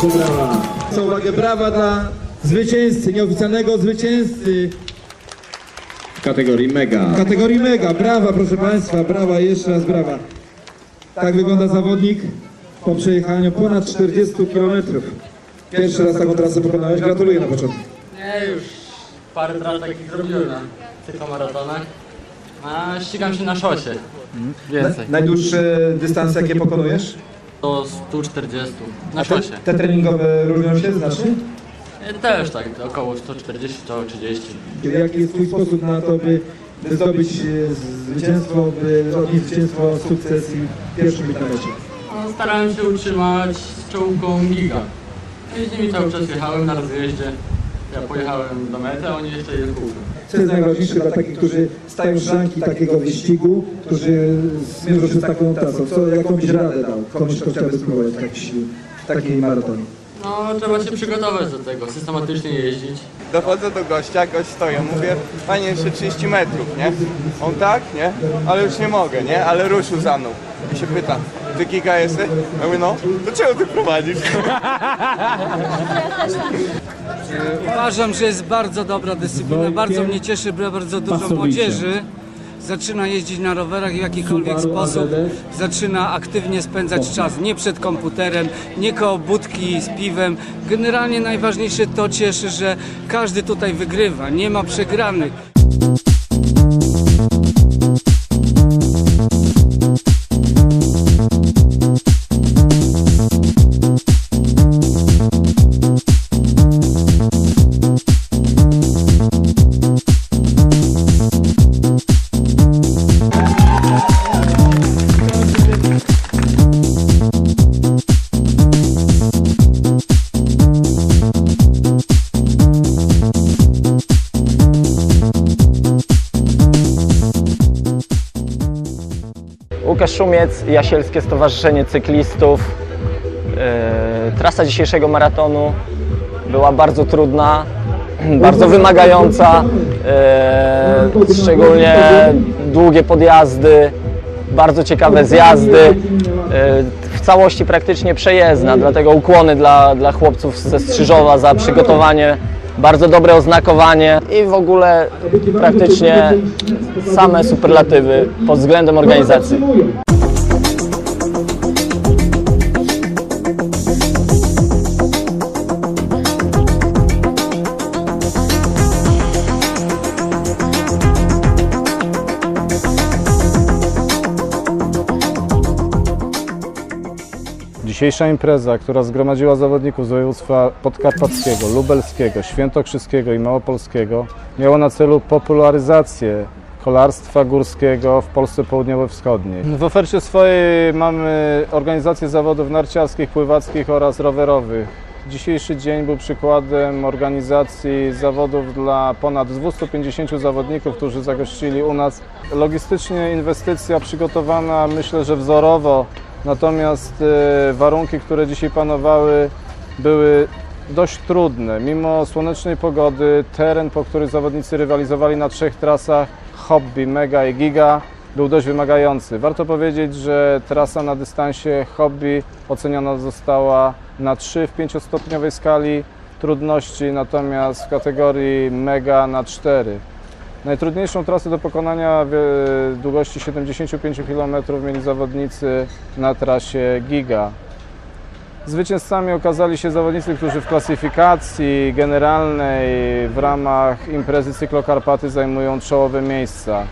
Proszę brawa. Uwagę, brawa dla zwycięzcy, nieoficjalnego zwycięzcy W kategorii mega. w kategorii mega. Brawa, proszę Państwa, brawa, jeszcze raz brawa. Tak wygląda zawodnik po przejechaniu ponad 40 km. Pierwszy raz taką trasę pokonałeś, gratuluję na początku. Nie, już parę tras takich zrobiłem na cyklamaratonach. A ścigam się na szosie. Więcej. Najdłuższe dystanse jakie pokonujesz? Do 140. Na szosie. Te treningowe różnią się znacznie? E, Też tak, około 140, 130. Jaki jest Twój sposób na to, by, by zdobyć e, zwycięstwo, by odnieść zwycięstwo, sukces i pierwszym być na mecie? No, starałem się utrzymać z czołówką Giga. I z nimi cały czas jechałem na rozjeździe. Ja pojechałem do mety, a oni jeszcze je kółko. Co jest najważniejsze dla takich, którzy stają z szranki takiego wyścigu, którzy zmierzą się z taką trasą? Co, jaką byś radę dał komuś, kto chciałby spróbować takiej, takiej maratonu? No, trzeba się przygotować do tego, systematycznie jeździć. Dochodzę do gościa, gość stoi, mówię, panie jeszcze 30 metrów, nie? On tak, nie? Ale już nie mogę, nie? Ale ruszył za mną. I się pyta, ty giga jesteś? Ja mówię, no, to czego ty prowadzisz? Uważam, że jest bardzo dobra dyscyplina. Bardzo mnie cieszy, że bardzo dużo młodzieży zaczyna jeździć na rowerach w jakikolwiek sposób zaczyna aktywnie spędzać czas. Nie przed komputerem, nie koło budki z piwem. Generalnie najważniejsze to cieszy, że każdy tutaj wygrywa. Nie ma przegranych. Łukasz Szumiec, Jasielskie Stowarzyszenie Cyklistów. E, Trasa dzisiejszego maratonu była bardzo trudna, bardzo wymagająca, e, szczególnie długie podjazdy, bardzo ciekawe zjazdy, e, w całości praktycznie przejezdna, dlatego ukłony dla, dla chłopców ze Strzyżowa za przygotowanie, bardzo dobre oznakowanie i w ogóle praktycznie same superlatywy pod względem organizacji. Dzisiejsza impreza, która zgromadziła zawodników z województwa podkarpackiego, lubelskiego, świętokrzyskiego i małopolskiego, miała na celu popularyzację kolarstwa górskiego w Polsce południowo-wschodniej. W ofercie swojej mamy organizację zawodów narciarskich, pływackich oraz rowerowych. Dzisiejszy dzień był przykładem organizacji zawodów dla ponad 250 zawodników, którzy zagościli u nas. Logistycznie inwestycja przygotowana myślę, że wzorowo, natomiast e, warunki, które dzisiaj panowały, były dość trudne. Mimo słonecznej pogody, teren, po którym zawodnicy rywalizowali na trzech trasach, hobby, mega i giga, był dość wymagający. Warto powiedzieć, że trasa na dystansie hobby oceniona została na 3 w 5-stopniowej skali trudności, natomiast w kategorii mega na 4. Najtrudniejszą trasę do pokonania w długości 75 km mieli zawodnicy na trasie Giga. Zwycięzcami okazali się zawodnicy, którzy w klasyfikacji generalnej w ramach imprezy Cyklokarpaty zajmują czołowe miejsca.